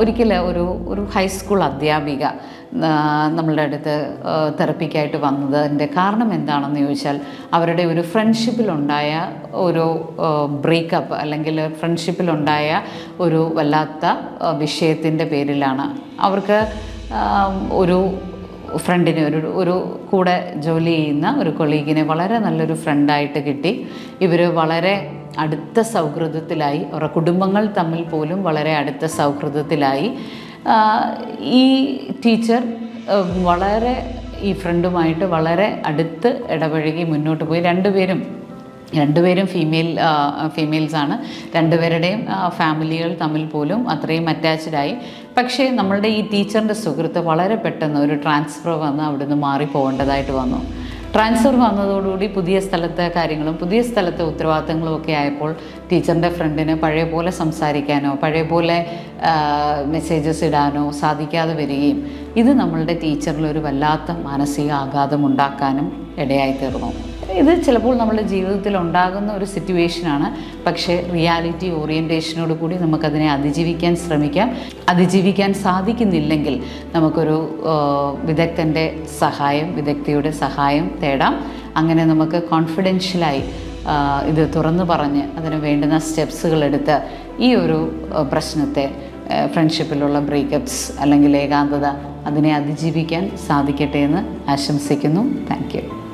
ഒരിക്കൽ ഒരു ഒരു ഹൈസ്കൂൾ അധ്യാപിക നമ്മളുടെ അടുത്ത് തെറപ്പിക്കായിട്ട് വന്നതിന്റെ കാരണം എന്താണെന്ന് ചോദിച്ചാൽ അവരുടെ ഒരു ഫ്രണ്ട്ഷിപ്പിലുണ്ടായ ഒരു ബ്രേക്കപ്പ് അല്ലെങ്കിൽ ഫ്രണ്ട്ഷിപ്പിലുണ്ടായ ഒരു വല്ലാത്ത വിഷയത്തിന്റെ പേരിലാണ്. അവർക്ക് ഒരു ഫ്രണ്ടിനെ ഒരു ഒരു കൂടെ ജോലി ചെയ്യുന്ന ഒരു കൊളീഗിനെ വളരെ നല്ലൊരു ഫ്രണ്ടായിട്ട് കിട്ടി. ഇവർ വളരെ അടുത്ത സൗഹൃദത്തിലായി അവരുടെ കുടുംബങ്ങൾ തമ്മിൽ പോലും വളരെ അടുത്ത സൗഹൃദത്തിലായി. ഈ ടീച്ചർ വളരെ ഈ ഫ്രണ്ടുമായിട്ട് വളരെ അടുത്ത് ഇടപഴകി മുന്നോട്ട് പോയി. രണ്ടുപേരും രണ്ടുപേരും ഫീമെയിൽ ഫീമെയിൽസാണ് രണ്ടുപേരുടെയും ഫാമിലികൾ തമ്മിൽ പോലും അത്രയും അറ്റാച്ച്ഡായി പക്ഷേ നമ്മളുടെ ഈ ടീച്ചറിന്റെ സുഹൃത്ത് വളരെ പെട്ടെന്ന് ഒരു ട്രാൻസ്ഫർ വന്ന് അവിടുന്ന് മാറി പോകേണ്ടതായിട്ട് വന്നു. ട്രാൻസ്ഫർ വന്നതോടുകൂടി പുതിയ സ്ഥലത്തെ കാര്യങ്ങളും പുതിയ സ്ഥലത്തെ ഉത്തരവാദിത്തങ്ങളും ഒക്കെ ആയപ്പോൾ ടീച്ചറിന്റെ ഫ്രണ്ടിന് പഴയ പോലെ സംസാരിക്കാനോ പഴയ പോലെ മെസ്സേജസ് ഇടാനോ സാധിക്കാതെ വരികയും ഇത് നമ്മളുടെ ടീച്ചറിൽ ഒരു വല്ലാത്ത മാനസിക ആഘാതം ഉണ്ടാക്കാനും ഇടയായി തീർന്നു ഇത് ചിലപ്പോൾ നമ്മുടെ ജീവിതത്തിൽ ഉണ്ടാകുന്ന ഒരു സിറ്റുവേഷനാണ് പക്ഷേ റിയാലിറ്റി ഓറിയന്റേഷനോട് കൂടി നമുക്കതിനെ അതിജീവിക്കാൻ ശ്രമിക്കാം. അതിജീവിക്കാൻ സാധിക്കുന്നില്ലെങ്കിൽ നമുക്കൊരു വിദഗ്ധന്റെ സഹായം വിദഗ്ധയുടെ സഹായം തേടാം. അങ്ങനെ നമുക്ക് കോൺഫിഡൻഷ്യലായി ഇത് തുറന്നു പറഞ്ഞ് അതിന് വേണ്ടുന്ന സ്റ്റെപ്സുകൾ എടുത്ത് ഈ ഒരു പ്രശ്നത്തെ ഫ്രണ്ട്ഷിപ്പിലുള്ള ബ്രേക്കപ്സ് അല്ലെങ്കിൽ ഏകാന്തത അതിനെ അതിജീവിക്കാൻ സാധിക്കട്ടെ എന്ന് ആശംസിക്കുന്നു. താങ്ക്